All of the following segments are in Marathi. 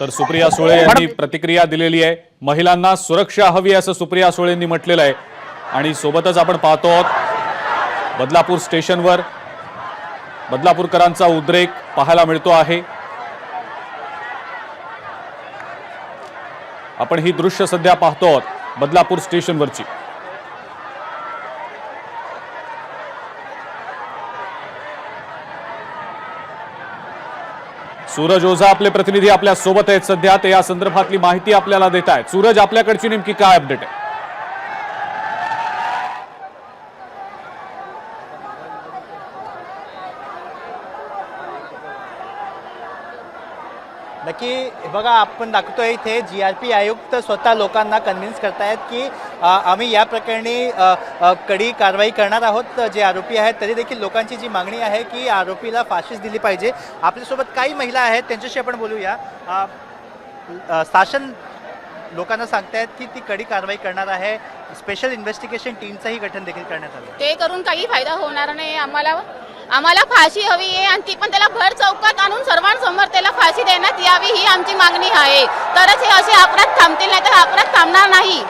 तर सुप्रिया सुळे यांनी प्रतिक्रिया दिलेली आहे. महिलांना सुरक्षा हवी असं सुप्रिया सुळेंनी म्हटलेलं आहे. आणि सोबतच आपण पाहतो आहोत बदलापूर स्टेशनवर बदलापूरकरांचा उद्रेक पाहायला मिळतो आहे. आपण ही दृश्य सध्या पाहतो आहोत बदलापूर स्टेशनवरची. सूरज ओझा आपले प्रतिनिधी आपल्यासोबत आहेत. सध्या ते या संदर्भातली माहिती आपल्याला देत आहेत. सूरज आपल्याकडची नेमकी काय अपडेट आहे नक्की बघा आपण दाखवतोय इथे जी आर पी आयुक्त स्वतः लोकांना कन्व्हिन्स करतायत की आम्ही या प्रकरणी कडी कारवाई करणार आहोत. जे आरोपी आहेत तरी देखील लोकांची जी मागणी आहे की आरोपीला फाशीच दिली पाहिजे. आपल्यासोबत काही महिला आहेत त्यांच्याशी आपण बोलूया. शासन लोकांना सांगतायत की ती कडी कारवाई करणार आहे. स्पेशल इन्व्हेस्टिगेशन टीमचंही गठन देखील करण्यात आलं ते करून काही फायदा होणार नाही आम्हाला. आम्हाला फाशी हवी आहे आणि ती पण त्याला भर चौकात आणून सर्वांसमोर त्याला फाशी देण्यात यावी ही आमची मागणी आहे. तरच हे असे अपराध थांबतील नाही तर अपराध थांबणार नाही.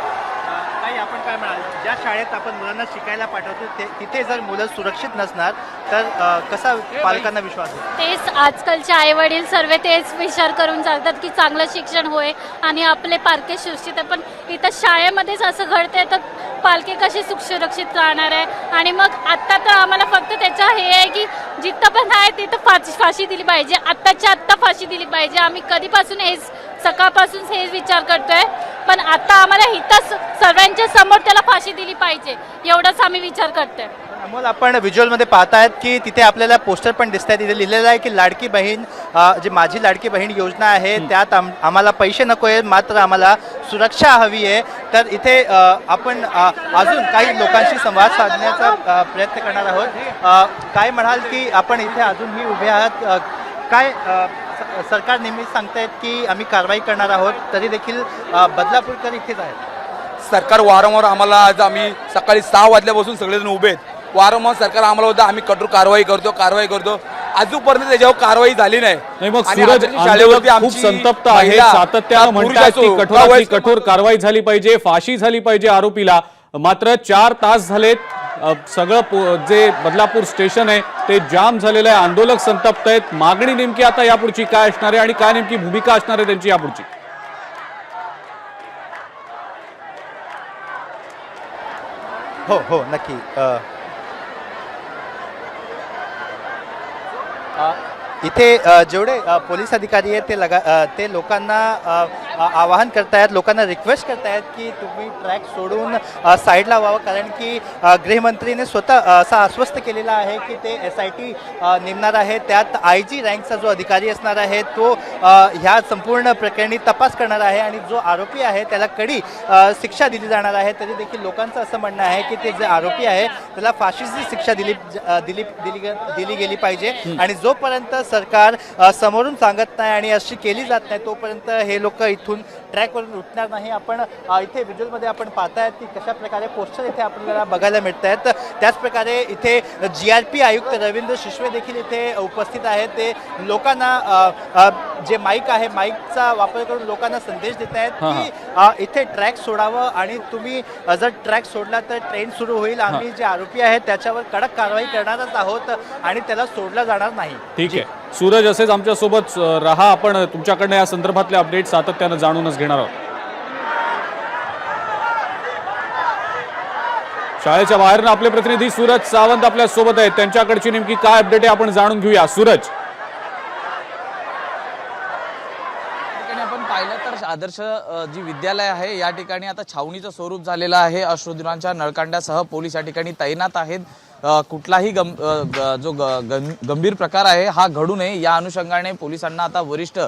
काही आपण काय म्हणाल? ज्या शाळेत आपण मुलांना शिकायला पाठवतो ते तिथे जर मुलं सुरक्षित नसणार तर अ, कसा पालकांना विश्वास आहे? तेच आजकालचे आई वडील सर्व तेच विचार करून चालतात की चांगलं शिक्षण होय आणि आपले पालके सुरक्षित आहे पण इथं शाळेमध्येच असं घडतंय तर पालके कशी सुख सुरक्षित राहणार आहे? आणि मग आत्ता तर आम्हाला फक्त त्याचं हे आहे की जिथं पण आहे तिथं फाशी फाशी दिली पाहिजे. आत्ताच्या आत्ता फाशी दिली पाहिजे. आम्ही कधीपासून हेच सकाळपासून हेच विचार करतोय. पण आता आम्हाला इथंच सर्वांच्या समोर त्याला फाशी दिली पाहिजे. एवढंच आम्ही विचार करतोय. अमोल आपण व्हिज्युअलमध्ये पाहतायत की तिथे आपल्याला पोस्टर पण दिसत आहे तिथे लिहिलेलं आहे की लाडकी बहीण जी माझी लाडकी बहीण योजना आहे त्यात आम- आम्हाला पैसे नको आहे मात्र आम्हाला सुरक्षा हवी आहे. तर इथे आपण अजून काही लोकांशी संवाद साधण्याचा प्रयत्न करणार आहोत. काय म्हणाल की आपण इथे अजूनही उभे आहात? काय सरकार नेहमीच सांगतायत की आम्ही कारवाई करणार आहोत तरी देखील बदलापूरकर इथेच आहेत. सरकार वारंवार आम्हाला आज आम्ही सकाळी सहा वाजल्यापासून सगळेजण उभे आहेत. वारंवार सरकार आम्हाला होतं आम्ही कठोर कारवाई करतो कारवाई करतो. अजूनपर्यंत त्याच्यावर कारवाई झाली नाही. नाही मग सूरज शाळेवरती खूप संतप्त आहे. सातत्यानं पुरुष म्हणतात की असो, कठोरातली वयस्कर कठोर कारवाई झाली पाहिजे फाशी झाली पाहिजे आरोपीला. मात्र चार तास झालेत सगळं जे बदलापूर स्टेशन आहे ते जाम झालेलं आहे. आंदोलक संतप्त आहेत. मागणी नेमकी आता यापुढची काय असणार आहे आणि काय नेमकी भूमिका असणार आहे त्यांची यापुढची? हो हो नक्की अ, अ, इथे जेवढे पोलीस अधिकारी आहेत ते लगा ते लोकांना आवाहन करतायत लोकांना रिक्वेस्ट करतायत की तुम्ही ट्रॅक सोडून साईडला व्हावं. कारण की गृहमंत्रीने स्वतः असं आश्वस्त केलेलं आहे की ते एस आय टी नेमणार आहे. त्यात आय जी रँकचा जो अधिकारी असणार आहे तो ह्या संपूर्ण प्रकरणी तपास करणार आहे आणि जो आरोपी आहे त्याला कडी शिक्षा दिली जाणार आहे. तरी देखील लोकांचं असं म्हणणं आहे की ते जे आरोपी आहे त्याला फाशीची शिक्षा दिली दिली दिली दिली गेली पाहिजे. आणि जोपर्यंत सरकार समोरून सांगत नाही आणि अशी केली जात नाही तोपर्यंत हे लोक इथून ट्रॅकवरून उठणार नाही. आपण इथे व्हिज्युअलमध्ये आपण पाहतायत की कशा प्रकारे पोस्टर इथे आपल्याला बघायला मिळत आहेत त्याच प्रकारे इथे जी आर पी आयुक्त रवींद्र शिशवे देखील इथे उपस्थित आहेत. ते लोकांना जे माईक आहे माईकचा वापर करून लोकांना संदेश देत आहेत की इथे ट्रॅक सोडावं आणि तुम्ही जर ट्रॅक सोडला तर ट्रेन सुरू होईल. आम्ही जे आरोपी आहेत त्याच्यावर कडक कारवाई करणारच आहोत आणि त्याला सोडलं जाणार नाही. ठीक आहे. सूरज असेच आमच्यासोबत राहा. आपण तुमच्याकडनं या संदर्भातले अपडेट सातत्यानं जाणूनच घेणार आहोत. शाळेच्या बाहेरनं आपले प्रतिनिधी सूरज सावंत आपल्यासोबत आहेत. त्यांच्याकडची नेमकी काय अपडेट आहे आपण जाणून घेऊया. सूरज. आपण पाहिलं तर आदर्श जी विद्यालय आहे या ठिकाणी आता छावणीचं स्वरूप झालेलं आहे. अश्रुधुरांच्या नळकांड्यासह पोलीस या ठिकाणी तैनात आहेत. कुठलाही गं जो ग- गं- गंभीर प्रकार आहे हा घडू नये. या अनुषंगाने पोलिसांना आता वरिष्ठ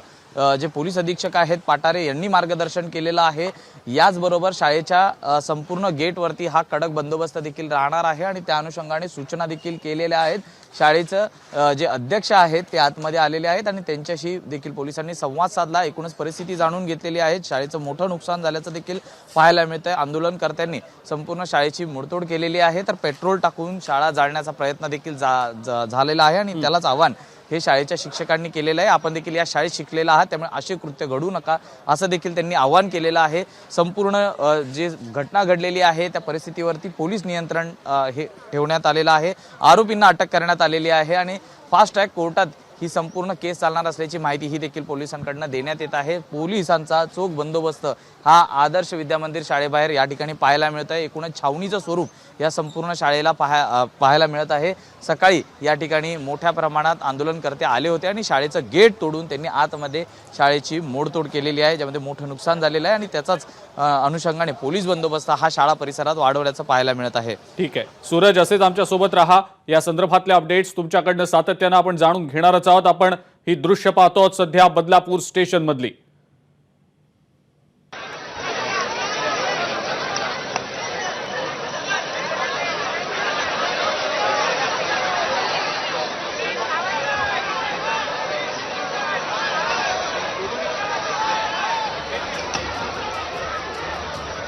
जे पोलीस अधीक्षक आहेत पाटारे यांनी मार्गदर्शन केलेलं आहे. याचबरोबर शाळेच्या संपूर्ण गेटवरती हा कडक बंदोबस्त देखील राहणार आहे आणि त्या अनुषंगाने सूचना देखील केलेल्या आहेत. शाळेचं जे अध्यक्ष आहेत ते आतमध्ये आलेले आहेत आणि त्यांच्याशी देखील पोलिसांनी संवाद साधला. एकूणच परिस्थिती जाणून घेतलेली आहे. शाळेचं मोठं नुकसान झाल्याचं देखील पाहायला मिळतं आंदोलनकर्त्यांनी संपूर्ण शाळेची मोडतोड केलेली आहे. तर पेट्रोल टाकून शाळा जाळण्याचा प्रयत्न देखील जा- झालेला आहे आणि त्यालाच आव्हान हे शाळेच्या शिक्षकांनी केलेलं आहे. आपण देखील या शाळेत शिकलेला आहात त्यामुळे असे कृत्य घडू नका. असं देखील त्यांनी आव्हान केलेलं आहे. संपूर्ण जे घटना घडलेली आहे त्या परिस्थितीवरती पोलीस नियंत्रण हे ठेवण्यात आलेलं आहे. आरोपींना अटक करण्यात आलेली आहे आणि फास्ट ट्रॅक कोर्टात ही संपूर्ण केस चालणार असल्याची माहिती ही देखील पोलिसांकडनं देण्यात येत आहे. पोलिसांचा चोख बंदोबस्त हा आदर्श विद्यामंदिर शाळेबाहेर या ठिकाणी पाहायला मिळत आहे. एकूणच छावणीचं स्वरूप या संपूर्ण शाळेला पाहा पाहायला मिळत आहे. सकाळी या ठिकाणी मोठ्या प्रमाणात आंदोलनकर्ते आले होते आणि शाळेचं गेट तोडून त्यांनी आतमध्ये शाळेची मोडतोड केलेली आहे ज्यामध्ये मोठं नुकसान झालेलं आहे आणि त्याचाच अनुषंगाने पोलीस बंदोबस्त हा शाळा परिसरात वाढवल्याचं पाहायला मिळत आहे. ठीक आहे. सूरज असेच आमच्यासोबत राहा. या संदर्भातले अपडेट्स तुमच्याकडनं सातत्यानं आपण जाणून घेणारच आहोत. आपण ही दृश्य पाहतो आहोत सध्या बदलापूर स्टेशन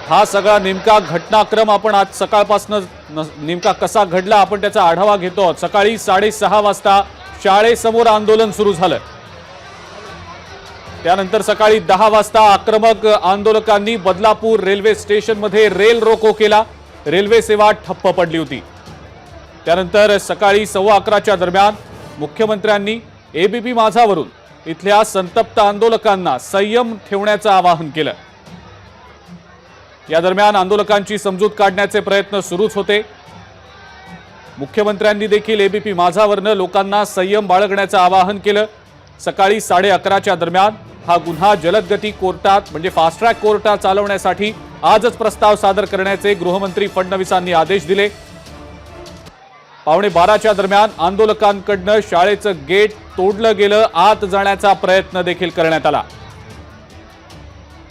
हा सगळा नेमका घटनाक्रम आपण आज सकाळपासून नेमका कसा घडला आपण त्याचा आढावा घेतो. आहोत सकाळी साडेसहा वाजता शाळेसमोर आंदोलन सुरू झालं. त्यानंतर सकाळी दहा वाजता आक्रमक आंदोलकांनी बदलापूर रेल्वे स्टेशनमध्ये रेल रोको केला. रेल्वे सेवा ठप्प पडली होती. त्यानंतर सकाळी सव्वा अकराच्या दरम्यान मुख्यमंत्र्यांनी एबीपी माझावरून इथल्या संतप्त आंदोलकांना संयम ठेवण्याचं आवाहन केलं. या दरम्यान आंदोलकांची समजूत काढण्याचे प्रयत्न सुरूच होते. मुख्यमंत्र्यांनी देखील एबीपी माझावरनं लोकांना संयम बाळगण्याचं आवाहन केलं. सकाळी साडे अकराच्या दरम्यान हा गुन्हा जलदगती कोर्टात म्हणजे फास्ट ट्रॅक कोर्टात चालवण्यासाठी आजच प्रस्ताव सादर करण्याचे गृहमंत्री फडणवीसांनी आदेश दिले. पावणे बाराच्या दरम्यान आंदोलकांकडनं शाळेचं गेट तोडलं गेलं आत जाण्याचा प्रयत्न देखील करण्यात आला.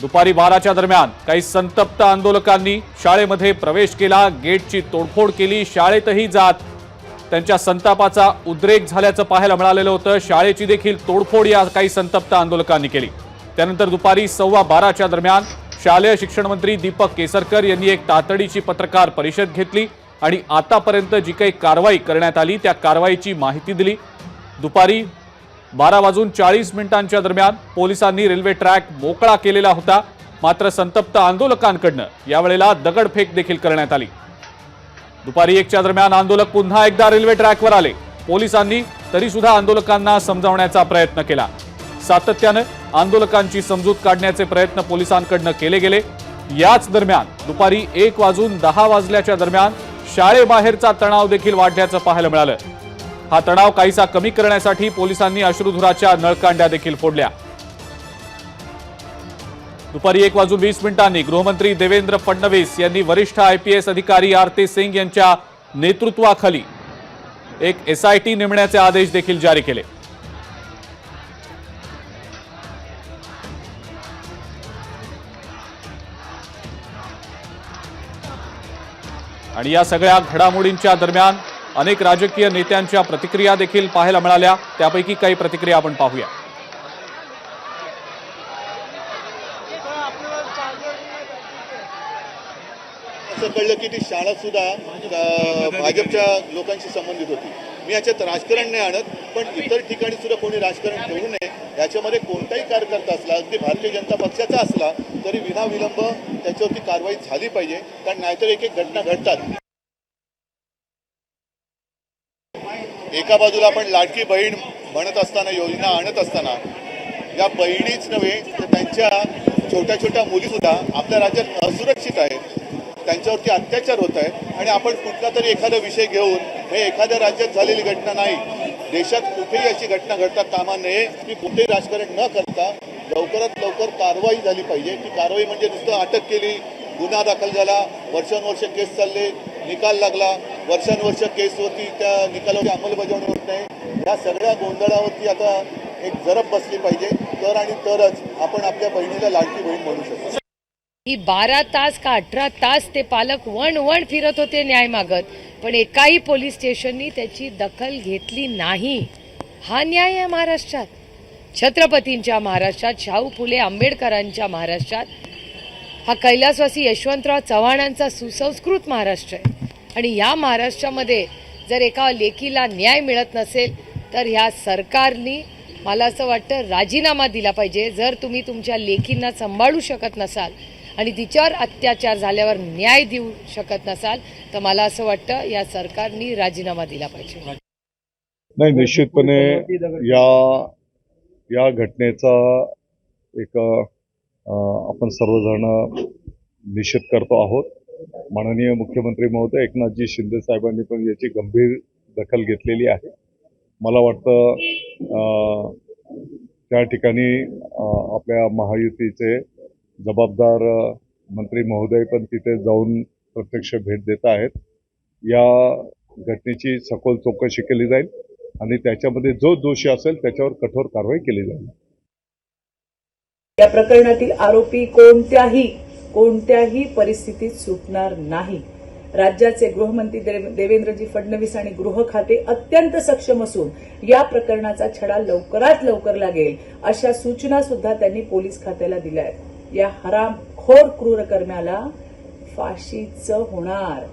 दुपारी बाराच्या दरम्यान काही संतप्त आंदोलकांनी शाळेमध्ये प्रवेश केला गेटची तोडफोड केली शाळेतही जात त्यांच्या संतापाचा उद्रेक झाल्याचं पाहायला मिळालेलं होतं. शाळेची देखील तोडफोड या काही संतप्त आंदोलकांनी केली. त्यानंतर दुपारी सव्वा बाराच्या दरम्यान शालेय शिक्षण मंत्री दीपक केसरकर यांनी एक तातडीची पत्रकार परिषद घेतली आणि आतापर्यंत जी काही कारवाई करण्यात आली त्या कारवाईची माहिती दिली. दुपारी बारा वाजून चाळीस मिनिटांच्या दरम्यान पोलिसांनी रेल्वे ट्रॅक मोकळा केलेला होता. मात्र संतप्त आंदोलकांकडनं यावेळेला दगडफेक देखील करण्यात आली. दुपारी एकच्या दरम्यान आंदोलक पुन्हा एकदा रेल्वे ट्रॅकवर आले. पोलिसांनी तरी सुद्धा आंदोलकांना समजावण्याचा प्रयत्न केला. सातत्यानं आंदोलकांची समजूत काढण्याचे प्रयत्न पोलिसांकडनं केले गेले. याच दरम्यान दुपारी एक वाजून दहा वाजल्याच्या दरम्यान शाळेबाहेरचा तणाव देखील वाढल्याचं पाहायला मिळालं. हा तणाव काहीसा कमी करण्यासाठी पोलिसांनी अश्रुधुराच्या नळकांड्या देखील फोडल्या. दुपारी एक वाजून वीस मिनिटांनी गृहमंत्री देवेंद्र फडणवीस यांनी वरिष्ठ आयपीएस अधिकारी आरती सिंग यांच्या नेतृत्वाखाली एक एसआयटी नेमण्याचे आदेश देखील जारी केले. आणि या सगळ्या घडामोडींच्या दरम्यान अनेक राजकीय नेत्यांच्या प्रतिक्रिया देखील पाहायला मिळाल्या. त्यापैकी काही प्रतिक्रिया आपण पाहूया. असं कळलं की ती शाळा सुद्धा भाजपच्या लोकांशी संबंधित होती. मी याच्यात राजकारण नाही आणत पण इतर ठिकाणी सुद्धा कोणी राजकारण ठेवू नये याच्यामध्ये कोणताही कार्यकर्ता असला अगदी भारतीय जनता पक्षाचा असला तरी विनाविलंब त्याच्यावरती कारवाई झाली पाहिजे कारण नाहीतर एक एक घटना घडतात. एका बाजूला आपण लाडकी बहीण म्हणत असताना योजना आणत असताना या बहिणीच नव्हे तर त्यांच्या छोट्या छोट्या मुलीसुद्धा आपल्या राज्यात असुरक्षित आहेत. त्यांच्यावरती अत्याचार होत आहे आणि आपण कुठला तरी एखादा विषय घेऊन हे एखाद्या राज्यात झालेली घटना नाही. देशात कुठेही अशी घटना घडता कामा नये. की कुठेही राजकारण न करता लवकरात लवकर कारवाई झाली पाहिजे. ती कारवाई म्हणजे नुसतं अटक केली गुन्हा दाखल झाला वर्षानुवर्ष केस चालले निकाल लागला. वर्षानुवर्ष केसवरती त्या निकालावरती अंमलबजावणी होत नाही. या सगळ्या गोंधळावरती आता एक जरब बसली पाहिजे. तर आणि तरच आपण आपल्या बहिणीला लाडकी बहीण म्हणू शकतो. ही बारा तास का अठरा तास ते पालक वण वण फिरत होते न्याय मागत पण एकाही पोलीस स्टेशननी त्याची दखल घेतली नाही. हा न्याय आहे महाराष्ट्रात. छत्रपतींच्या महाराष्ट्रात शाहू फुले आंबेडकरांच्या महाराष्ट्रात. हा कैलासवासी यशवंतराव चव्हाणांचा सुसंस्कृत महाराष्ट्र आहे. आणि या महाराष्ट्रामध्ये जर एका लेकीला न्याय मिळत नसेल तर ह्या सरकारनी मला असं वाटतं राजीनामा दिला पाहिजे. जर तुम्ही तुमच्या लेकींना सांभाळू शकत नसाल आणि तिच्यावर अत्याचार झाल्यावर न्याय देऊ शकत नसाल तर मला असं वाटतं या सरकारनी राजीनामा दिला पाहिजे. नाही निश्चितपणे या या घटनेचा एक आपण सर्वजण निषेध करतो आहोत. माननीय मुख्यमंत्री महोदय एकनाथजी शिंदे साहेबांनी पण याची गंभीर दखल घेतलेली आहे. मला वाटतं त्या ठिकाणी आपल्या महायुतीचे जबाबदार मंत्री महोदय पण तिथे जाऊन प्रत्यक्ष भेट देत आहेत. या घटनेची सखोल चौकशी केली जाईल आणि त्याच्यामध्ये जो दोषी असेल त्याच्यावर कठोर कारवाई केली जाईल. या प्रकरणातील आरोपी कोणत्याही कोणत्याही परिस्थितीत सुटणार नाही. राज्याचे गृहमंत्री देव- देवेंद्रजी फडणवीस आणि गृह खाते अत्यंत सक्षम असून या प्रकरणाचा छडा लवकरात लवकर लागेल अशा सूचना सुद्धा त्यांनी पोलीस खात्याला दिल्या आहेत. या हरामखोर क्रूरकर्म्याला फाशीचं होणार.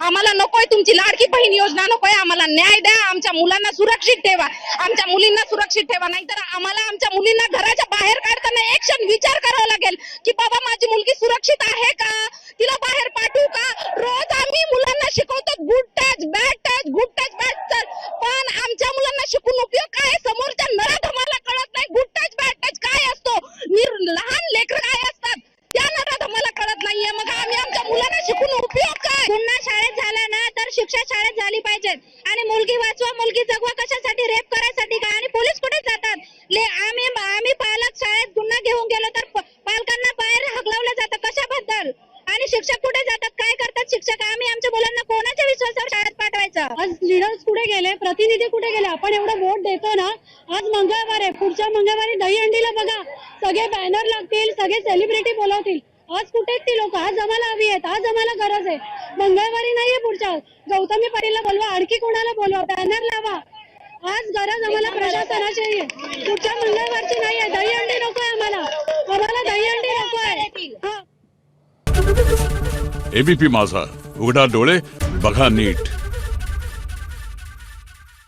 आम्हाला नकोय तुमची लाडकी बहीण योजना नकोय. आम्हाला न्याय द्या. आमच्या मुलांना सुरक्षित ठेवा. आमच्या मुलींना सुरक्षित ठेवा. नाहीतर आम्हाला आमच्या मुलींना घराच्या बाहेर काढताना एक क्षण विचार करावा लागेल की बाबा माझी मुलगी सुरक्षित आहे का? तिला बाहेर पाठवू का? रोज आम्ही मुलांना शिकवतो good touch bad touch good touch bad touch पण आमच्या मुलांना शिकून उपयोग काय आहे? समोरच्या नरात आम्हाला कळत नाही गुड टच बॅड टच काय असतो निर- लहान लेकर काय असतात त्या नरात आम्हाला कळत नाहीये मग आम्ही आमच्या मुलांना शिकून उपयोग काय पुन्हा शाळेत झाला ना तर शिक्षा शाळेत झाली पाहिजे आणि मुलगी वाचवा मुलगी जगवा कशासाठी रेप करायसाठी का आणि पोलीस कुठे जातात? ले आम्ही आम्ही पालक शाळेत गुन्हा घेऊन गेलो तर पालकांना बाहेर हकलवलं जातं. कशाबद्दल? आणि शिक्षक कुठे जातात? काय करतात शिक्षक? आम्ही आमच्या मुलांना कोणाच्या विश्वासावर शाळेत पाठवायचं? आज लिडर्स कुठे गेले? प्रतिनिधी कुठे गेले? आपण एवढं वोट देतो ना आज मंगळवार आहे. पुढच्या मंगळवारी दहीहंडीला बघा. सगळे बॅनर लागतील सगळे सेलिब्रिटी बोलवतील. आज कुठे आहेत ती लोक? आज आम्हाला हवी आहेत. आज आम्हाला गरज आहे. मंगळवारी नाहीये पुढच्या गौतमी पाटीलला बोलवा. आणखी कोणाला बोलवा? बॅनर लावा. आज गरज आम्हाला प्रशासनाची आहे. पुढच्या मंगळवारची नाही आहे दहीहंडी आहे आम्हाला. आम्हाला दहीहंडी नको आहे एबीपी माझा. उघडा डोळे. बघा नीट.